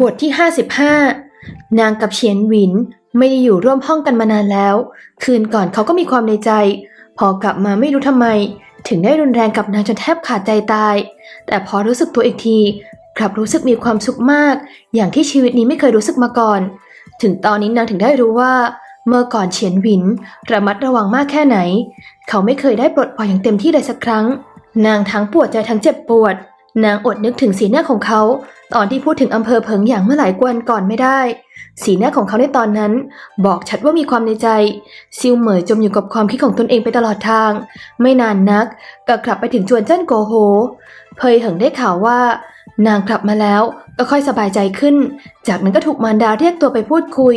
บทที่ 55 นางกับเฉียนหวินไม่ได้อยู่ร่วมห้องกันมานานแล้ว คืนก่อนเขาก็มีความในใจ พอกลับมาไม่รู้ทำไม ถึงได้รุนแรงกับนางจนแทบขาดใจตาย แต่พอรู้สึกตัวอีกที กลับรู้สึกมีความสุขมาก อย่างที่ชีวิตนี้ไม่เคยรู้สึกมาก่อน ถึงตอนนี้นางถึงได้รู้ว่า เมื่อก่อนเฉียนหวินระมัดระวังมากแค่ไหน เขาไม่เคยได้ปลดปล่อยอย่างเต็มที่เลยสักครั้ง นางทั้งปวดใจทั้งเจ็บปวด นางอดนึกถึงสีหน้าของเขา ตอนที่พูดถึงอำเภอเพิงอย่างเมื่อหลายวันก่อนไม่ได้ สีหน้าของเขาในตอนนั้น บอกชัดว่ามีความในใจ ซิวเหมยจมอยู่กับความคิดของตนเองไปตลอดทาง ไม่นานนักก็กลับไปถึงจวนเจิ้นโกโหเพยเหิงได้ข่าวว่า นางกลับมาแล้วก็ค่อยสบายใจขึ้น จากนั้นก็ถูกมารดาเรียกตัวไปพูดคุย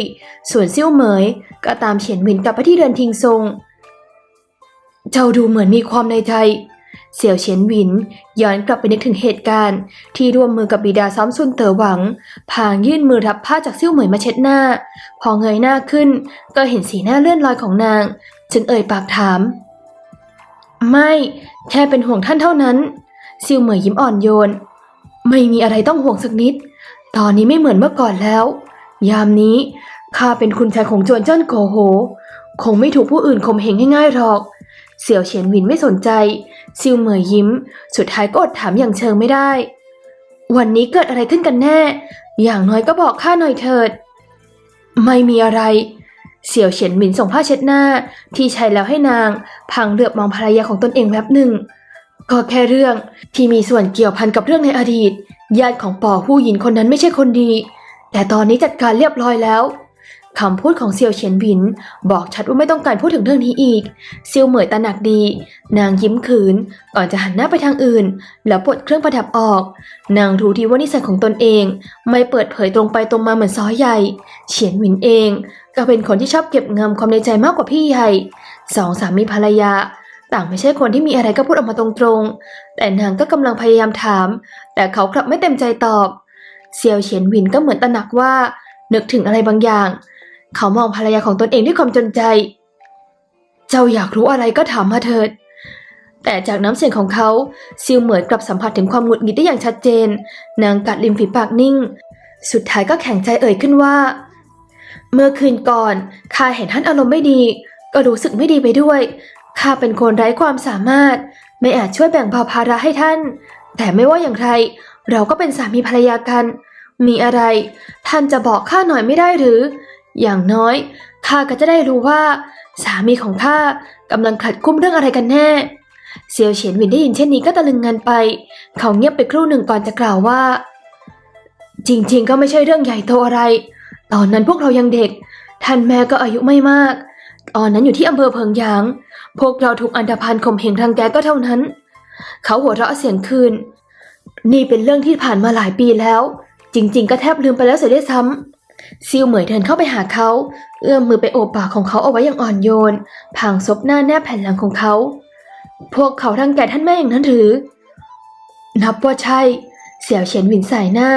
ส่วนซิ่วเหมยก็ตามเฉียนหวินกลับไปที่เรือนทิงซง เจ้าดูเหมือนมีความในใจ เสี่ยวเฉียนหวิน ย้อนกลับไปนึกถึงเหตุการณ์ ที่ร่วมมือกับบิดาซ้อมซุนเต๋อหวัง พางยื่นมือรับผ้าจากซิ่วเหมยมาเช็ดหน้า พอเงยหน้าขึ้น ก็เห็นสีหน้าเลื่อนลอยของนาง จึงเอ่ยปากถาม ไม่แค่เป็นห่วงท่านเท่านั้น ซิ่วเหมยยิ้มอ่อนโยน ไม่มีอะไรต้องห่วงสักนิด ตอนนี้ไม่เหมือนเมื่อก่อนแล้ว ยามนี้ข้าเป็นคุณชายของจวนเจิ้นโกโห คงไม่ถูกผู้อื่นข่มเหงง่ายๆหรอก เสี่ยวเฉียนหวินไม่สนใจ ซิวเหมยยิ้ม สุดท้ายก็อดถามอย่างเชิงไม่ได้ วันนี้เกิดอะไรขึ้นกันแน่ อย่างน้อยก็บอกข้าหน่อยเถิด ไม่มีอะไร เสี่ยวเฉียนหมินส่งผ้าเช็ดหน้า ที่ใช้แล้วให้นาง พังเหลือบมองภรรยาของตนเองแวบหนึ่ง ก็แค่เรื่องที่มีส่วนเกี่ยวพันกับเรื่องในอดีต ญาติของป่อผู้หญิงคนนั้นไม่ใช่คนดี แต่ตอนนี้จัดการเรียบร้อยแล้ว คำพูดของเซียวเฉียนหวิน บอกชัดว่าไม่ต้องการพูดถึงเรื่องนี้อีกเซียวเหมยตระหนักดี นางยิ้มขืน ก่อนจะหันหน้าไปทางอื่น แล้วปลดเครื่องประดับออก นางรู้ดีว่านิสัยของตนเอง ไม่เปิดเผยตรงไปตรงมาเหมือนซ้อใหญ่เฉียนหวินเอง ก็เป็นคนที่ชอบเก็บงำความในใจมากกว่าพี่ใหญ่สองสามีภรรยา ต่างไม่ใช่คนที่มีอะไรก็พูดออกมาตรงๆ แต่นางก็กำลังพยายามถาม แต่เขากลับไม่เต็มใจตอบเซียวเฉียนหวินก็เหมือนตระหนักว่า นึกถึงอะไรบางอย่าง เขามองภรรยาของตนเองด้วยความจนใจ เจ้าอยากรู้อะไรก็ถามมาเถิด แต่จากน้ำเสียงของเขาซิลเหมือนกลับสัมผัสถึงความหงุดหงิดได้อย่างชัดเจน นางกัดริมฝีปากนิ่ง สุดท้ายก็แข็งใจเอ่ยขึ้นว่า เมื่อคืนก่อนข้าเห็นท่านอารมณ์ไม่ดี ก็รู้สึกไม่ดีไปด้วยข้าเป็นคนไร้ความสามารถ ไม่อาจช่วยแบ่งเบาภาระให้ท่าน แต่ไม่ว่าอย่างไร เราก็เป็นสามีภรรยากัน มีอะไร ท่านจะบอกข้าหน่อยไม่ได้หรือ อย่างน้อยข้าก็จะได้รู้ว่า สามีของข้ากำลังขัดกุ้มเรื่องอะไรกันแน่เซียวเฉียนหวินได้ยินเช่นนี้ก็ตะลึงงันไป เขาเงียบไปครู่หนึ่งก่อนจะกล่าวว่า จริงๆ ก็ไม่ใช่เรื่องใหญ่โตอะไร ตอนนั้นพวกเรายังเด็ก ท่านแม่ก็อายุไม่มาก ตอนนั้นอยู่ที่อำเภอเพิงยาง พวกเราถูกอันดาพันข่มเหงทางแกก็เท่านั้น เขาหัวเราะเสียงคืน นี่เป็นเรื่องที่ผ่านมาหลายปีแล้ว จริง ๆ ก็แทบลืมไปแล้วเสียด้วยซ้ำ ซิวเหมยเดินเข้าไปหาเขา เอื้อมมือไปโอบปากของเขาเอาไว้อย่างอ่อนโยนพางซบหน้าแนบแผ่นหลังของเขา พวกเขาทั้งแก่ท่านแม่อย่างนั้นหรือ นับว่าใช่ เสี่ยวเฉียนหวินสายหน้า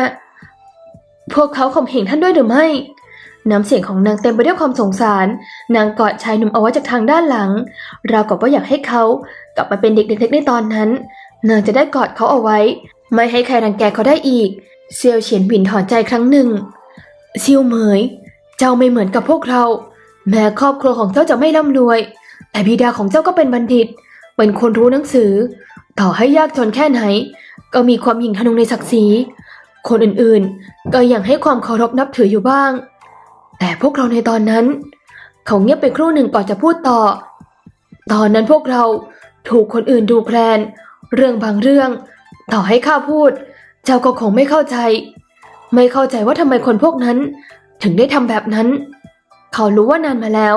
พวกเขาข่มเหงท่านด้วยหรือไม่ น้ำเสียงของนางเต็มไปด้วยความสงสาร นางกอดชายหนุ่มเอาไว้จากทางด้านหลัง ราวกับว่าอยากให้เขากลับมาเป็นเด็กเล็กๆในตอนนั้น นางจะได้กอดเขาเอาไว้ ไม่ให้ใครรังแกเขาได้อีก เซียวเฉียนหวินถอนใจครั้งหนึ่ง เซียวเหมย เจ้าไม่เหมือนกับพวกเรา แม้ครอบครัวของเจ้าจะไม่ร่ำรวย แต่บิดาของเจ้าก็เป็นบัณฑิต เป็นคนรู้หนังสือ ต่อให้ยากจนแค่ไหน ก็มีความหยิ่งทะนงในศักดิ์ศรี คนอื่นๆ ก็ยังให้ความเคารพนับถืออยู่บ้าง แต่พวกเราในตอนนั้น เขาเงียบไปครู่หนึ่งก่อนจะพูดต่อ ตอนนั้นพวกเราถูกคนอื่นดูแคลน เรื่องบางเรื่อง ต่อให้ข้าพูด เจ้าก็คงไม่เข้าใจ ไม่เข้าใจว่าทำไมคนพวกนั้น ถึงได้ทำแบบนั้น เขารู้ว่านานมาแล้ว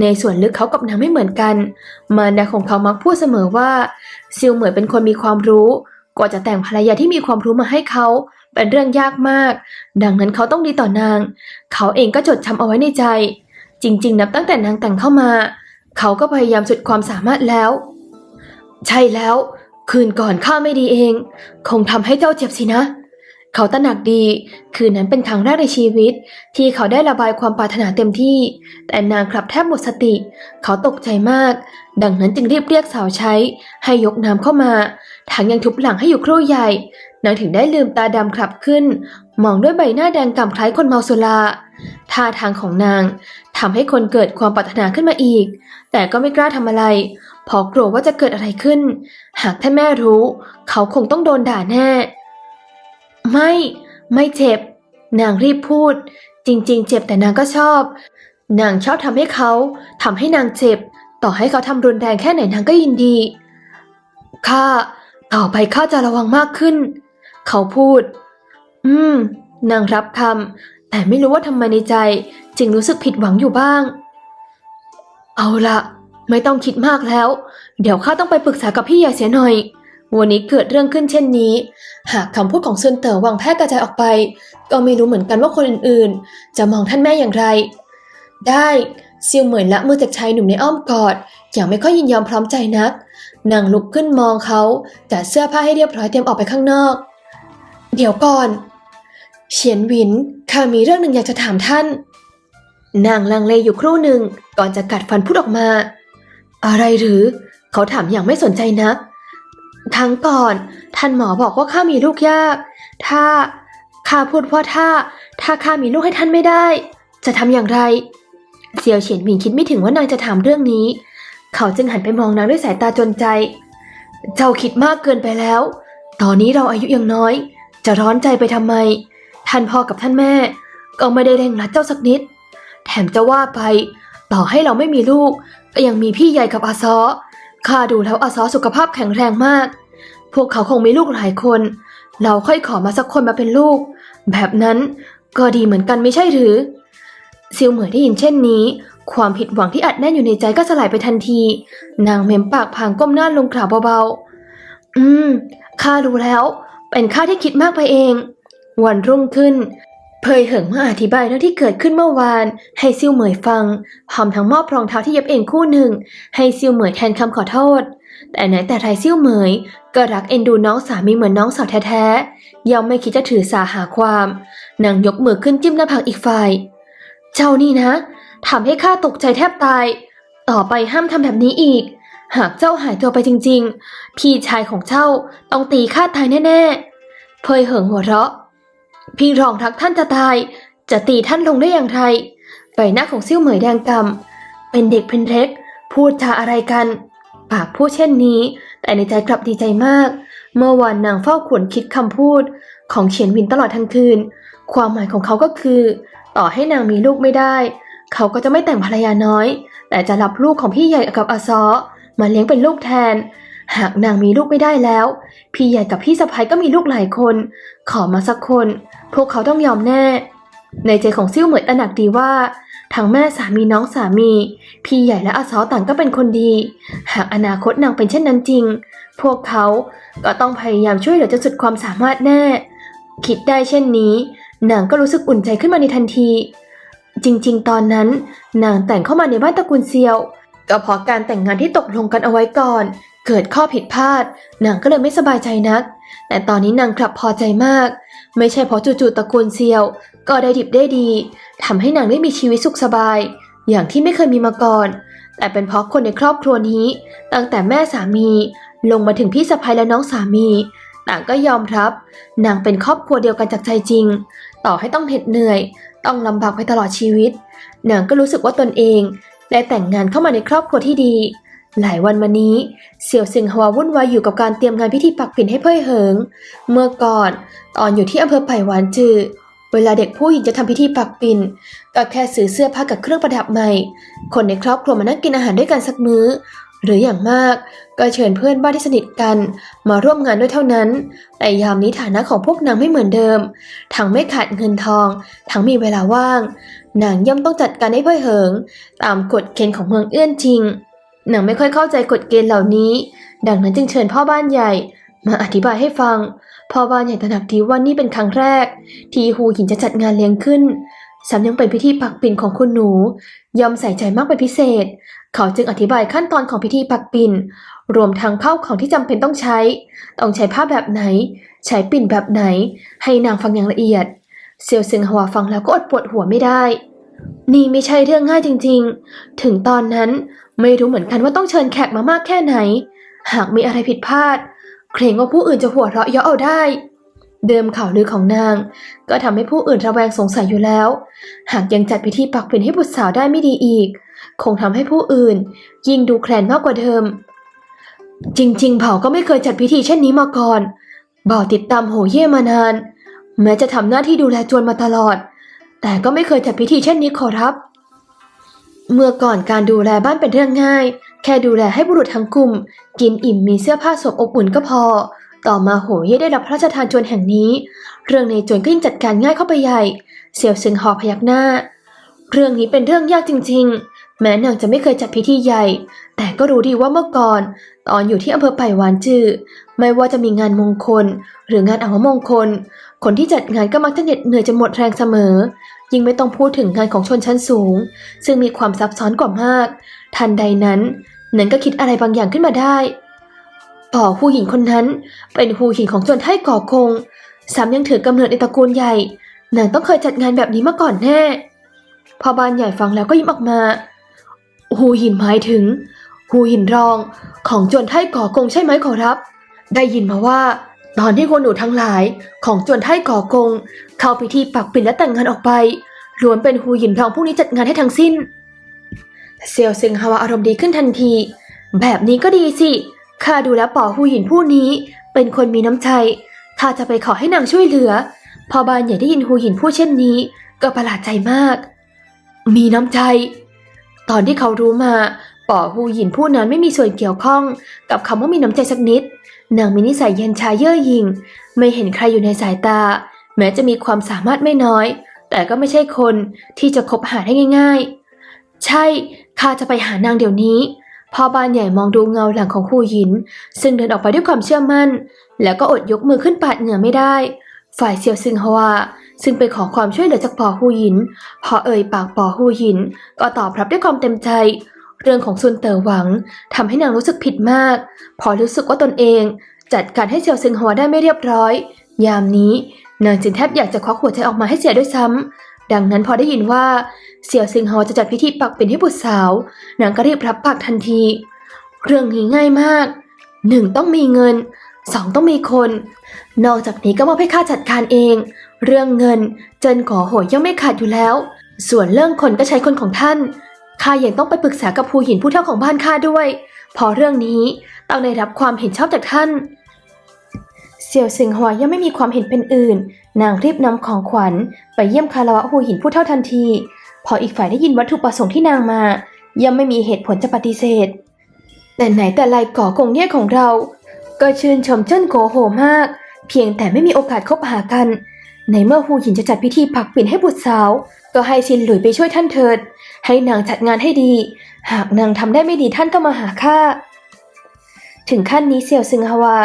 ในส่วนลึกเขากับนางไม่เหมือนกัน มารดาของเขามักพูดเสมอว่าซิลเหมยเป็นคนมีความรู้กว่าจะแต่งภรรยาที่มีความรู้มาให้เขาเป็นเรื่องยากมาก ดังนั้นเขาต้องดีต่อนาง เขาเองก็จดจำเอาไว้ในใจ จริง ๆ นับตั้งแต่นางแต่งเข้ามา เขาก็พยายามสุดความสามารถแล้ว ใช่แล้ว คืนก่อนข้าไม่ดีเอง คงทำให้เจ้าเจ็บสินะ เขาตระหนักดี คืนนั้นเป็นครั้งแรกในชีวิต ที่เขาได้ระบายความปรารถนาเต็มที่ แต่นางกลับแทบหมดสติ เขาตกใจมาก ดังนั้นจึงรีบเรียกสาวใช้ ให้ยกน้ำเข้ามาทั้งยังทุบหลังให้อยู่ครู่ใหญ่ นางถึงได้ลืมตาดำคลับขึ้น มองด้วยใบหน้าแดงก่ำคล้ายคนเมาสุราท่าทางของนางทำให้คนเกิดความปรารถนาขึ้นมาอีก แต่ก็ไม่กล้าทำอะไรเพราะกลัวว่าจะเกิดอะไรขึ้น หากท่านแม่รู้ เขาคงต้องโดนด่าแน่ ไม่ ไม่เจ็บ นางรีบพูด จริง ๆ เจ็บแต่นางก็ชอบ นางชอบทำให้เขาทำให้นางเจ็บ ต่อให้เขาทำรุนแรงแค่ไหนนางก็ยินดีข้าต่อไปข้าจะระวังมากขึ้น เขาพูด อืม นางรับคำแต่ไม่รู้ว่าทำไมในใจ จึงรู้สึกผิดหวังอยู่บ้าง เอาละไม่ต้องคิดมากแล้ว เดี๋ยวข้าต้องไปปรึกษากับพี่ใหญ่เสียหน่อย วันนี้เกิดเรื่องขึ้นเช่นนี้ หากคำพูดของซุนเต๋อวังแพร่กระจายออกไป ก็ไม่รู้เหมือนกันว่าคนอื่นๆ จะมองท่านแม่อย่างไร ได้ซิวเหมยละมือจากชายหนุ่มในอ้อมกอด อย่างไม่ค่อยยินยอมพร้อมใจนักนางลุกขึ้นมองเขาจัดเสื้อผ้าให้เรียบร้อยเตรียมออกไปข้างนอก เดี๋ยวก่อนเฉียนหวินข้ามีเรื่องหนึ่งอยากจะถามท่าน นางลังเลอยู่ครู่หนึ่งก่อนจะกัดฟันพูดออกมา อะไรหรือ เขาถามอย่างไม่สนใจนัก ครั้งก่อน ท่านหมอบอกว่าข้ามีลูกยาก ถ้าข้าพูดว่าถ้า ถ้าข้ามีลูกให้ท่านไม่ได้ จะทำอย่างไรเซียวเฉียนหมิงคิดไม่ถึงว่านางจะถามเรื่องนี้ เขาจึงหันไปมองนางด้วยสายตาจนใจ เจ้าคิดมากเกินไปแล้ว ตอนนี้เราอายุยังน้อย จะร้อนใจไปทำไม ท่านพ่อกับท่านแม่ ก็ไม่ได้เร่งรัดเจ้าสักนิด แถมจะว่าไป ต่อให้เราไม่มีลูก ก็ยังมีพี่ใหญ่กับอาซอ ข้าดูแล้วอาซอสุขภาพแข็งแรงมาก พวกเขาคงมีลูกหลายคน เราค่อยขอมาสักคนมาเป็นลูก แบบนั้นก็ดีเหมือนกันไม่ใช่หรือ ซิวเหมยได้ยินเช่นนี้ ความผิดหวังที่อัดแน่นอยู่ในใจก็สลายไปทันที นางเมมปากพางก้มหน้าลงกล่าวเบาๆ อืม ข้ารู้แล้ว เป็นข้าที่คิดมากไปเอง วันรุ่งขึ้น เพยเหิงมาอธิบายเรื่องที่เกิดขึ้นเมื่อวาน ให้ซิวเหมยฟัง พร้อมทั้งมอบรองเท้าที่เย็บเองคู่หนึ่ง ให้ซิวเหมยแทนคำขอโทษ แต่ไหนแต่ไรซิวเหมย ก็รักเอ็นดูน้องสามีเหมือนน้องสาวแท้ๆย่อมไม่คิดจะถือสาหาความนางยกมือขึ้นจิ้มหน้าผากอีกฝ่าย เจ้านี่นะทำให้ข้าตกใจแทบตาย ต่อไปห้ามทำแบบนี้อีก หากเจ้าหายตัวไปจริง ๆ พี่ชายของเจ้าต้องตีข้าตายแน่ๆเพยเหิงหัวเราะ พี่รองทักท่านจะตาย จะตีท่านลงได้อย่างไรใบหน้าของซิ่วเหมยแดงกำเป็นเด็กเป็นเล็ก พูดจาอะไรกัน ปากพูดเช่นนี้ แต่ในใจกลับดีใจมาก เมื่อวานนางเฝ้าขวนคิดคำพูด ของเฉียนวินตลอดทั้งคืน ความหมายของเขาก็คือ ต่อให้นางมีลูกไม่ได้ เขาก็จะไม่แต่งภรรยาน้อย แต่จะรับลูกของพี่ใหญ่กับอาซอมาเลี้ยงเป็นลูกแทน หากนางมีลูกไม่ได้แล้ว พี่ใหญ่กับพี่สะพ้ยก็มีลูกหลายคน ขอมาสักคน พวกเขาต้องยอมแน่ ในใจของซิ่วเหมยตระหนักดีว่าทั้งแม่สามีน้องสามี พี่ใหญ่และอาซอต่างก็เป็นคนดี หากอนาคตนางเป็นเช่นนั้นจริง พวกเขาก็ต้องพยายามช่วยเหลือจนสุดความสามารถแน่ คิดได้เช่นนี้ นางก็รู้สึกอุ่นใจขึ้นมาในทันที จริงๆ ตอนนั้น นางแต่งเข้ามาในบ้านตระกูลเซียว ก็เพราะการแต่งงานที่ตกลงกันเอาไว้ก่อน เกิดข้อผิดพลาดนางก็เลยไม่สบายใจนัก แต่ตอนนี้นางกลับพอใจมาก ไม่ใช่เพราะจู่ๆตระกูลเซียว ก็ได้ดิบได้ดีทำให้นางได้มีชีวิตสุขสบาย อย่างที่ไม่เคยมีมาก่อน แต่เป็นเพราะคนในครอบครัวนี้ ตั้งแต่แม่สามี ลงมาถึงพี่สะใภ้และน้องสามีต่างก็ยอมรับ นางเป็นครอบครัวเดียวกันจากใจจริง ต่อให้ต้องเหน็ดเหนื่อย ต้องลำบากไปตลอดชีวิต นางก็รู้สึกว่าตนเองได้แต่งงานเข้ามาในครอบครัวที่ดี หลายวันมานี้เสี่ยวเซิงฮวาวุ่นวายอยู่กับการเตรียมงานพิธีปักปิ่นให้เพ่ยเหิง เมื่อก่อนตอนอยู่ที่อำเภอไผ่หวานจือเวลาเด็กผู้หญิงจะทำพิธีปักปิ่นก็แค่ซื้อเสื้อผ้ากับเครื่องประดับใหม่ คนในครอบครัวมานั่งกินอาหารด้วยกันสักมื้อ หรืออย่างมากก็เชิญเพื่อนบ้านที่สนิทกันมาร่วมงานด้วยเท่านั้น แต่ยามนี้ฐานะของพวกนางไม่เหมือนเดิม ทั้งไม่ขาดเงินทอง ทั้งมีเวลาว่าง นางย่อมต้องจัดการให้เพ่อเหิง ตามกฎเกณฑ์ของเมืองเอื้อนจริง นางไม่ค่อยเข้าใจกฎเกณฑ์เหล่านี้ ดังนั้นจึงเชิญพ่อบ้านใหญ่ มาอธิบายให้ฟัง พ่อบ้านใหญ่ตระหนักดีว่านี่เป็นครั้งแรก ที่ฮูหินจะจัดงานเลี้ยงขึ้นซ้ำยังเป็นพิธีปักปิ่นของคุณหนู ยอมใส่ใจมากเป็นพิเศษ เขาจึงอธิบายขั้นตอนของพิธีปักปิ่น รวมทั้งเข้าของที่จำเป็นต้องใช้ ต้องใช้ผ้าแบบไหน ใช้ปิ่นแบบไหน ให้นางฟังอย่างละเอียด เซียวซึงหัวฟังแล้วก็อดปวดหัวไม่ได้ นี่ไม่ใช่เรื่องง่ายจริง ๆ ถึงตอนนั้น ไม่รู้เหมือนกันว่าต้องเชิญแขกมามากแค่ไหน หากมีอะไรผิดพลาด เกรงว่าผู้อื่นจะหัวเราะเยาะเอาได้ เดิมข่าวลือของนาง ก็ทำให้ผู้อื่นระแวงสงสัยอยู่แล้ว หากยังจัดพิธีปักปิ่นให้บุตรสาวได้ไม่ดีอีก คงทำให้ผู้อื่น ยิ่งดูแคลนมากกว่าเดิม จริง ๆ เผ่าก็ไม่เคยจัดพิธีเช่นนี้มาก่อนบ่าวติดตามโหเย่มานาน แม้จะทำหน้าที่ดูแลจวนมาตลอด แต่ก็ไม่เคยจัดพิธีเช่นนี้ขอรับ เมื่อก่อนการดูแลบ้านเป็นเรื่องง่าย แค่ดูแลให้บุรุษทั้งกลุ่ม กินอิ่มมีเสื้อผ้าสวมอบอุ่นก็พอ ต่อมาโหเย่ได้รับพระราชทานจวนแห่งนี้ เรื่องในจวนก็ยิ่งจัดการง่ายเข้าไปใหญ่ เสี่ยวซึงหอพยักหน้า เรื่องนี้เป็นเรื่องยากจริง ๆ แม้นางจะไม่เคยจัดพิธีใหญ่ แต่ก็รู้ดีว่าเมื่อก่อน ตอนอยู่ที่อำเภอไผ่หวานจือไม่ว่าจะมีงานมงคล หรืองานอาวมงคล คนที่จัดงานก็มักจะเหน็ดเหนื่อยจนหมดแรงเสมอ ยิ่งไม่ต้องพูดถึงงานของชนชั้นสูง ซึ่งมีความซับซ้อนกว่ามาก ทันใดนั้นหนั้นก็คิดอะไรบางอย่างขึ้นมาได้ป่อผู้หญิงคนนั้น เป็นหูหินของชนไทก่อกงซ้ำยังถือกำเนิดในตระกูลใหญ่หนางต้องเคยจัดงานแบบนี้มาก่อนแน่พอบานใหญ่ฟังแล้วก็ยิ้มออกมา หูหินหมายถึง หูหินรองของจวนไทก่อกงใช่ไหมขอรับ ได้ยินมาว่า ตอนที่คนหนูทั้งหลายของจวนไท่ก่อกง เข้าพิธีปักปิ่นและแต่งงานออกไปล้วนเป็นหูหยินรองพวกนี้จัดงานให้ทั้งสิ้น เซียวซึงฮาวาอารมณ์ดีขึ้นทันที แบบนี้ก็ดีสิข้าดูแล้วป่อหูหยินผู้นี้ เป็นคนมีน้ำใจข้าจะไปขอให้นางช่วยเหลือ พอบานใหญ่ได้ยินหูหยินพูดเช่นนี้ ก็ประหลาดใจมาก มีน้ำใจ ตอนที่เขารู้มาป่อหูหยินผู้นั้นไม่มีส่วนเกี่ยวข้อง กับคำว่ามีน้ำใจสักนิด นางมีนิสัยเย็นชาเย่อหยิ่ง ไม่เห็นใครอยู่ในสายตา แม้จะมีความสามารถไม่น้อย แต่ก็ไม่ใช่คนที่จะคบหาได้ง่าย ๆ ใช่ข้าจะไปหานางเดี๋ยวนี้พ่อบ้านใหญ่มองดูเงาหลังของคูหยิน ซึ่งเดินออกไปด้วยความเชื่อมั่น แล้วก็อดยกมือขึ้นปาดเหงื่อไม่ได้ ฝ่ายเซียวซึงฮวาซึ่งไปขอความช่วยเหลือจากปอฮูหยิน พอเอ่ยปากปอฮูหยิน ก็ตอบรับด้วยความเต็มใจ เรื่องของซุนเต๋อหวังทำให้นางรู้สึกผิดมาก พอรู้สึกว่าตนเอง จัดการให้เซียวซึงฮวได้ไม่เรียบร้อย ยามนี้นางจึงแทบอยากจะควักหัวใจออกมาให้เสียด้วยซ้ำดังนั้นพอได้ยินว่าเสี่ยวซึงฮวจะจัดพิธีปักเป็นให้บุตรสาว นางก็รีบรับปากทันที เรื่องนี้ง่ายมากหนึ่งต้องมีเงินสองต้องมีคน นอกจากนี้ก็มอบให้ข้าจัดการเอง เรื่องเงินเจินขอโหยย่อมไม่ขาดอยู่แล้ว ส่วนเรื่องคนก็ใช้คนของท่าน ข้ายังต้องไปปรึกษากับผู้หญินผู้เท่าของบ้านข้าด้วย พอเรื่องนี้ต้องได้รับความเห็นชอบจากท่าน เสี่ยวสิงหวยังไม่มีความเห็นเป็นอื่น นางรีบนำของขวัญ ไปเยี่ยมคารวะหูหินผู้เท่าทันที พออีกฝ่ายได้ยินวัตถุประสงค์ที่นางมาย่อมไม่มีเหตุผลจะปฏิเสธ แต่ไหนแต่ไรก่อกงเนี่ยของเรา ก็ชื่นชมเจิ้นโกโหมาก เพียงแต่ไม่มีโอกาสคบหากัน ในเมื่อฮูหินจะจัดพิธีปักปิ่นให้บุตรสาว ก็ให้ชินหลุยไปช่วยท่านเถิด ให้นางจัดงานให้ดี หากนางทำได้ไม่ดีท่านก็มาหาข้า ถึงขั้นนี้เซียวซึงฮวา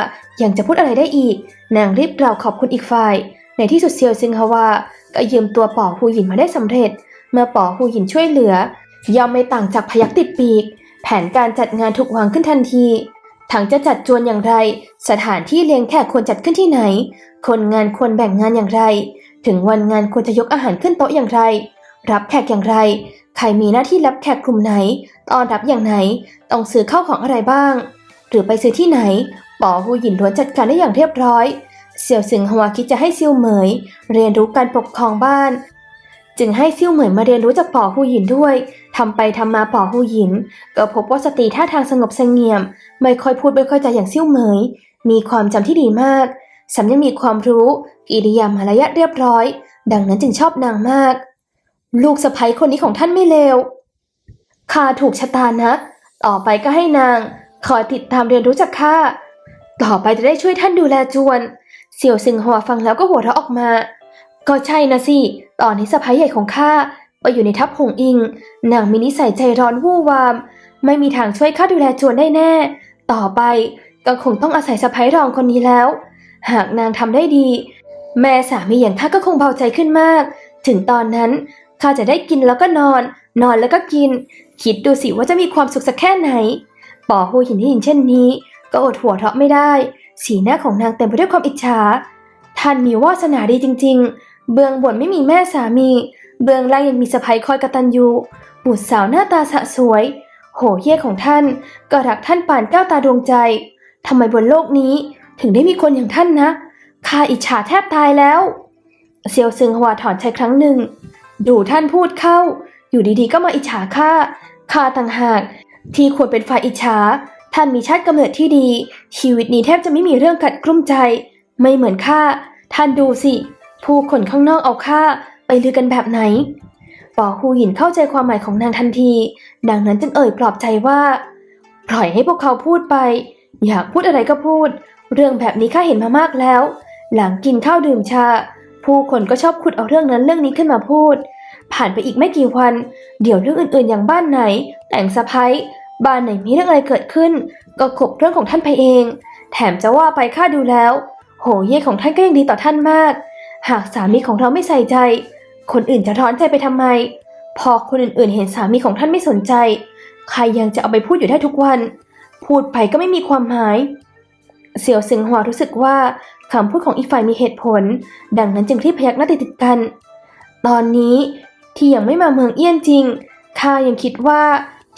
ยังจะพูดอะไรได้อีก นางรีบกล่าวขอบคุณอีกฝ่าย ในที่สุดเซียวซึงฮวาก็ยืมตัวป๋อฮูหยินมาได้สำเร็จ เมื่อป๋อฮูหยินช่วยเหลือย่อมไม่ต่างจากพยักติดปีก แผนการจัดงานถูกวางขึ้นทันทีทั้งจะจัดจวนอย่างไร สถานที่เลี้ยงแขกควรจัดขึ้นที่ไหน คนงานควรแบ่งงานอย่างไร ถึงวันงานควรจะยกอาหารขึ้นโต๊ะอย่างไร รับแขกอย่างไร ใครมีหน้าที่รับแขกกลุ่มไหนต้อนรับอย่างไหน ต้องซื้อข้าวของอะไรบ้าง หรือไปซื้อที่ไหนป๋อหูหยินล้วนจัดการได้อย่างเรียบร้อย เสี่ยวซึงฮวาคิดจะให้ซิ่วเหมย เรียนรู้การปกครองบ้าน จึงให้ซิ่วเหมยมาเรียนรู้จากป๋อหูหยินด้วยทำไปทำมาป๋อหูหยิน ก็พบว่าสตรีท่าทางสงบเสงเงียม ไม่ค่อยพูดไม่ค่อยจาอย่างซิ่วเหมย มีความจำที่ดีมากสำยังมีความรู้ กิริยามารยาทเรียบร้อย ดังนั้นจึงชอบนางมาก ลูกสะใภ้คนนี้ของท่านไม่เลวข้าถูกชะตานะ ต่อไปก็ให้นาง คอยติดตามเรียนรู้จากข้า ต่อไปจะได้ช่วยท่านดูแลจวน เสี่ยวซิงหัวฟังแล้วก็หัวเราะออกมา ก็ใช่นะสิ ตอนนี้สะพ้ายใหญ่ของข้าไปอยู่ในทัพหงอิง นางมีนิสัยใจร้อนวู่วาม ไม่มีทางช่วยข้าดูแลจวนได้แน่ ต่อไปก็คงต้องอาศัยสะพ้ายรองคนนี้แล้ว หากนางทำได้ดี แม่สามีอย่างข้าก็คงเบาใจขึ้นมาก ถึงตอนนั้น ข้าจะได้กินแล้วก็นอน นอนแล้วก็กิน คิดดูสิว่าจะมีความสุขสักแค่ไหนป๋อหูหินได้ยินเช่นนี้ ก็อดหัวเราะไม่ได้ สีหน้าของนางเต็มไปด้วยความอิจฉา ท่านมีวาสนาดีจริง ๆ เบื้องบนไม่มีแม่สามี เบื้องล่างยังมีสะใภ้คอยกระตัญญูบุตรสาวหน้าตาสะสวย โหเย่ของท่าน ก็รักท่านป่านแก้วตาดวงใจทำไมบนโลกนี้ถึงได้มีคนอย่างท่านนะข้าอิจฉาแทบตายแล้ว เซียวซึงหวาถอนใจครั้งหนึ่ง ดูท่านพูดเข้า อยู่ดีๆ ก็มาอิจฉาข้าข้าต่างหาก ที่ควรเป็นฝ่ายอิจฉา ท่านมีชาติกำเนิดที่ดี ชีวิตนี้แทบจะไม่มีเรื่องกัดกลุ้มใจ ไม่เหมือนข้า ท่านดูสิ ผู้คนข้างนอกเอาข้าไปลือกันแบบไหนป๋อฮูหยินเข้าใจความหมายของนางทันที ดังนั้นจึงเอ่ยปลอบใจว่า ปล่อยให้พวกเขาพูดไป อยากพูดอะไรก็พูด เรื่องแบบนี้ข้าเห็นมามากแล้ว หลังกินข้าวดื่มชา ผู้คนก็ชอบขุดเอาเรื่องนั้นเรื่องนี้ขึ้นมาพูด ผ่านไปอีกไม่กี่วัน เดี๋ยวเรื่องอื่นๆ อย่างบ้านไหน แต่งสะพ้ายบ้านไหนมีเรื่องอะไรเกิดขึ้น ก็ขบเรื่องของท่านไปเอง แถมจะว่าไปข้าดูแล้ว โหเย่ของท่านก็ยังดีต่อท่านมาก หากสามีของเราไม่ใส่ใจ คนอื่นจะร้อนใจไปทำไม พอคนอื่นๆ เห็นสามีของท่านไม่สนใจ ใครยังจะเอาไปพูดอยู่ได้ทุกวัน พูดไปก็ไม่มีความหมาย เสี่ยวซึงหัวรู้สึกว่า คำพูดของอีกฝ่ายมีเหตุผล ดังนั้นจึงรีบพยักหน้าติดๆกัน ตอนนี้ที่ยังไม่มาเมืองเอี้ยนจริงข้ายังคิดว่า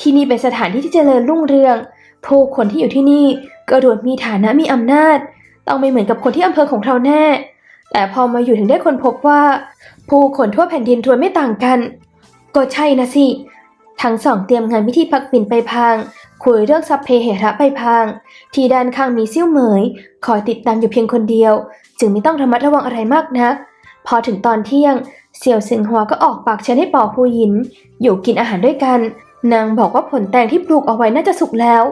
ที่นี่เป็นสถานที่ที่เจริญรุ่งเรือง ผู้คนที่อยู่ที่นี่ก็รวดมีฐานะมีอำนาจ ต้องไม่เหมือนกับคนที่อำเภอของเราแน่ แต่พอมาอยู่ถึงได้คนพบว่า ผู้คนทั่วแผ่นดินรวยไม่ต่างกัน ก็ใช่นะสิ ทั้งสองเตรียมงานพิธีพักปิ่นไปพาง คุยเรื่องซับเพเหระไปพาง ที่ด้านข้างมีซิ่วเหมย คอยติดตามอยู่เพียงคนเดียว จึงไม่ต้องระมัดระวังอะไรมากนัก พอถึงตอนเที่ยง เสี่ยวซิงหัวก็ออกปากเชิญให้ป๋อฮูหยิน อยู่กินอาหารด้วยกัน นางบอกว่าผลแตงที่ปลูกเอาไว้น่าจะสุกแล้ว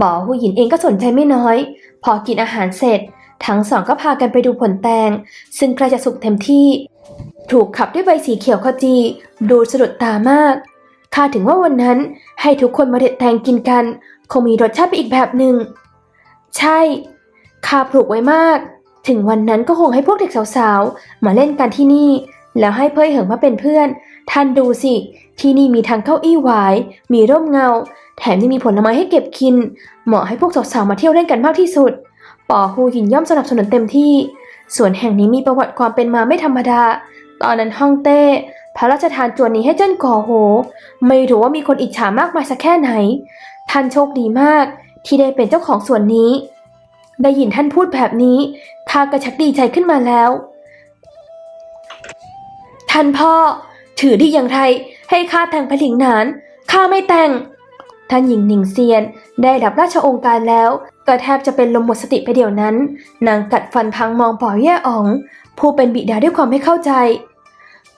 ป๋อฮูหยินเองก็สนใจไม่น้อย พอกินอาหารเสร็จ ทั้งสองก็พากันไปดูผลแตง ซึ่งใกล้จะสุกเต็มที่ ถูกขับด้วยใบสีเขียวขจี ดูสะดุดตามากาถึงว่าวันนั้นให้ทุกคนมาเด็ดแตงกินกัน คงมีรสชาติไปอีกแบบหนึ่ง ใช่ ข้าปลูกไว้มาก ถึงวันนั้นก็คงให้พวกเด็กสาวๆ มาเล่นกันที่นี่ แล้วให้เพื่อเหิงมาเป็นเพื่อน ท่านดูสิ ที่นี่มีทั้งเก้าอี้หวาย มีร่มเงา แถมยังมีผลไม้ให้เก็บกิน เหมาะให้พวกสาวๆ มาเที่ยวเล่นกันมากที่สุดป๋อฮูหินย่อมสนับสนุนเต็มที่ส่วนแห่งนี้มีประวัติความเป็นมาไม่ธรรมดา ตอนนั้นฮ่องเต้ พระราชทานจวนนี้ให้เจิ้นก่อโห ไม่รู้ว่ามีคนอิจฉามากมายสักแค่ไหน ท่านโชคดีมากที่ได้เป็นเจ้าของส่วนนี้ ได้ยินท่านพูดแบบนี้ข้าก็ชักดีใจขึ้นมาแล้ว ท่านพ่อ ถือดีอย่างไร ให้ข้าแต่งผลิงหนานข้าไม่แต่ง ท่านหญิงหนิงเซียนได้รับราชองค์การแล้วก็แทบจะเป็นลมหมดสติไปเดี๋ยวนั้น นางกัดฟันพังมองป๋อแย่อ๋อง ผู้เป็นบิดาด้วยความไม่เข้าใจ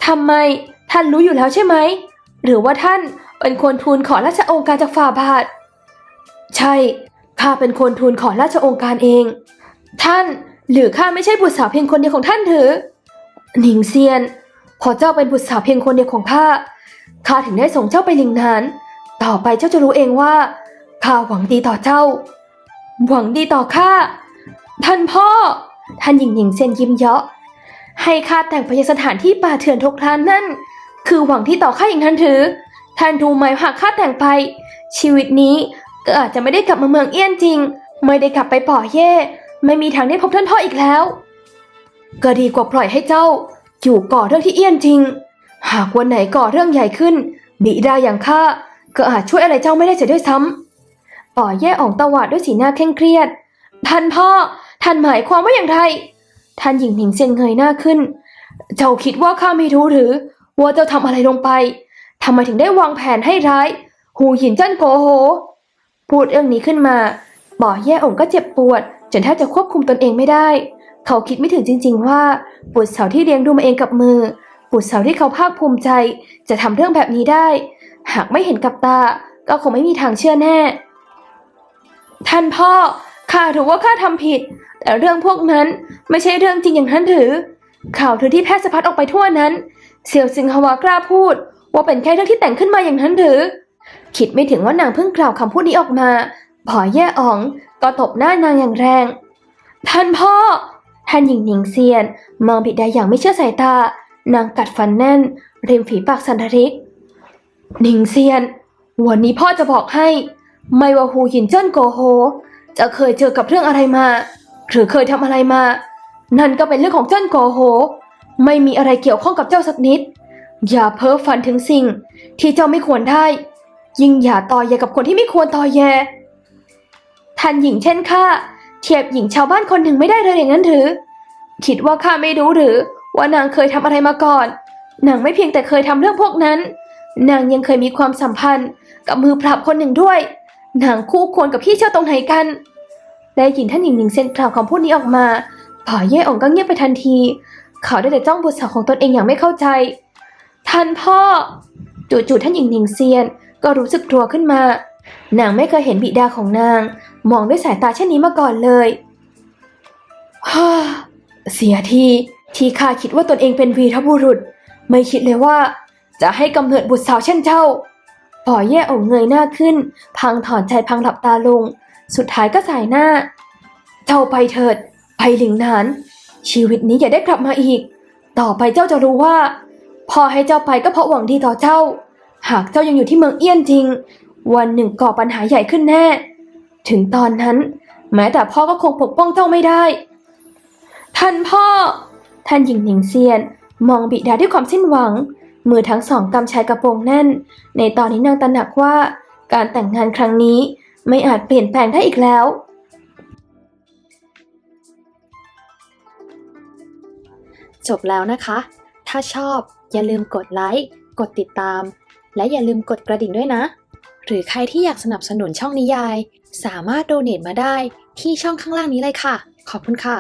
ทำไมท่านรู้อยู่แล้วใช่ไหม หรือว่าท่านเป็นคนทูลขอราชองค์การจากฝ่าบาท ใช่ ข้าเป็นคนทูลขอราชองค์การเอง ท่านหรือข้าไม่ใช่บุตรสาวเพียงคนเดียวของท่านหรือหนิงเซียน พอเจ้าเป็นบุตรสาวเพียงคนเดียวของข้าข้าถึงได้ส่งเจ้าไปลิงนาน ต่อไปเจ้าจะรู้เองว่าข้าหวังดีต่อเจ้า หวังดีต่อข้าท่านพ่อ ท่านหญิงหญิงเซียนยิ้มเยาะ ให้ข้าแต่งไปยังสถานที่ป่าเถื่อนทุกท่านนั่น คือหวังที่ต่อข้าอย่างนั้นถือ ท่านดูไหมหากข้าแต่งไป ชีวิตนี้ก็อาจจะไม่ได้กลับมาเมืองเอี้ยนจริง ไม่ได้กลับไปป่อเย่ ไม่มีทางได้พบท่านพ่ออีกแล้ว ก็ดีกว่าปล่อยให้เจ้า อยู่ก่อเรื่องที่เอี้ยนจริง หากวันไหนก่อเรื่องใหญ่ขึ้นบิดาอย่างข้าก็อาจช่วยอะไรเจ้าไม่ได้เสียด้วยซ้ำป่อแย่อ่องตะวาดด้วยสีหน้าเคร่งเครียด ท่านพ่อ ท่านหมายความว่าอย่างไร ท่านหญิงหนิงเซียนเงยหน้าขึ้น เจ้าคิดว่าข้าไม่รู้หรือ ว่าเจ้าทำอะไรลงไปทำไมถึงได้วางแผนให้ร้าย หูหินเจิ้นโกโห พูดเรื่องนี้ขึ้นมาป่อแย่องก็เจ็บปวด จนแทบจะควบคุมตนเองไม่ได้ เขาคิดไม่ถึงจริง ๆ ว่าบุตรสาวที่เลี้ยงดูมาเองกับมือ บุตรสาวที่เขาภาคภูมิใจ จะทำเรื่องแบบนี้ได้ หากไม่เห็นกับตา ก็คงไม่มีทางเชื่อแน่ ท่านพ่อข้าถือว่าข้าทำผิด แต่เรื่องพวกนั้นไม่ใช่เรื่องจริงอย่างนั้นหรือ ข่าวถือที่แพร่สะพัดออกไปทั่วนั้น เสี่ยวซิงฮวากล้าพูด ว่าเป็นแค่เรื่องที่แต่งขึ้นมาอย่างนั้นหรือ คิดไม่ถึงว่านางเพิ่งกล่าวคำพูดนี้ออกมาพอแย่อ๋องก็ตบหน้านางอย่างแรง ท่านพ่อ ท่านหญิงหนิงเซียน มองบิดาอย่างไม่เชื่อสายตา นางกัดฟันแน่น ริมฝีปากสันทริก หนิงเซียน วันนี้พ่อจะบอกให้ ไม่ว่าหูหยินเจิ้นโกโฮ จะเคยเจอกับเรื่องอะไรมา หรือเคยทำอะไรมา นั่นก็เป็นเรื่องของเจิ้นโกโฮไม่มีอะไรเกี่ยวข้องกับเจ้าสักนิด อย่าเพ้อฝันถึงสิ่ง ที่เจ้าไม่ควรได้ ยิ่งอย่าต่อแยกับคนที่ไม่ควรต่อแยท่านหญิงเช่นข้าเทียบหญิงชาวบ้านคนหนึ่งไม่ได้เลยอย่างนั้นหรือ คิดว่าข้าไม่รู้หรือ ว่านางเคยทำอะไรมาก่อน นางไม่เพียงแต่เคยทำเรื่องพวกนั้น นางยังเคยมีความสัมพันธ์กับมือปราบคนหนึ่งด้วย นางคู่ควรกับพี่เจ้าตรงไหนกัน ได้ยินท่านหญิงหนิงเซนกล่าวคำพูดนี้ออกมาป่าเย่อ่องก็เงียบไปทันที เขาได้แต่จ้องบุตรสาวของตนเองอย่างไม่เข้าใจ ท่านพ่อ จู่ๆท่านหญิงหนิงเซียนก็รู้สึกกลัวขึ้นมา นางไม่เคยเห็นบิดาของนาง มองด้วยสายตาเช่นนี้มาก่อนเลยฮ่าเสียทีที่ข้าคิดว่าตนเองเป็นวีรบุรุษ ไม่คิดเลยว่า จะให้กำเนิดบุตรสาวเช่นเจ้าป่อแย่องเงยหน้าขึ้น พังถอนใจพังหลับตาลง สุดท้ายก็สายหน้า เจ้าไปเถิดไปหลิงหนาน ชีวิตนี้อย่าได้กลับมาอีก ต่อไปเจ้าจะรู้ว่าพ่อให้เจ้าไปก็เพราะหวังดีต่อเจ้า หากเจ้ายังอยู่ที่เมืองเอี้ยนจริง วันหนึ่งก่อปัญหาใหญ่ขึ้นแน่ ถึงตอนนั้น แม้แต่พ่อก็คงปกป้องเจ้าไม่ได้ ท่านพ่อ ท่านหญิงหนิงเซียน มองบิดาด้วยความสิ้นหวัง มือทั้งสองกำชายกระโปรงแน่น ในตอนนี้นางตระหนักว่าการแต่งงานครั้งนี้ ไม่อาจเปลี่ยนแปลงได้อีกแล้ว จบแล้วนะคะ ถ้าชอบอย่าลืมกดไลค์กดติดตาม และอย่าลืมกดกระดิ่งด้วยนะ หรือใครที่อยากสนับสนุนช่องนิยาย สามารถโดเน a t มาได้ที่ช่องข้างล่างนี้เลยค่ะ ขอบคุณค่ะ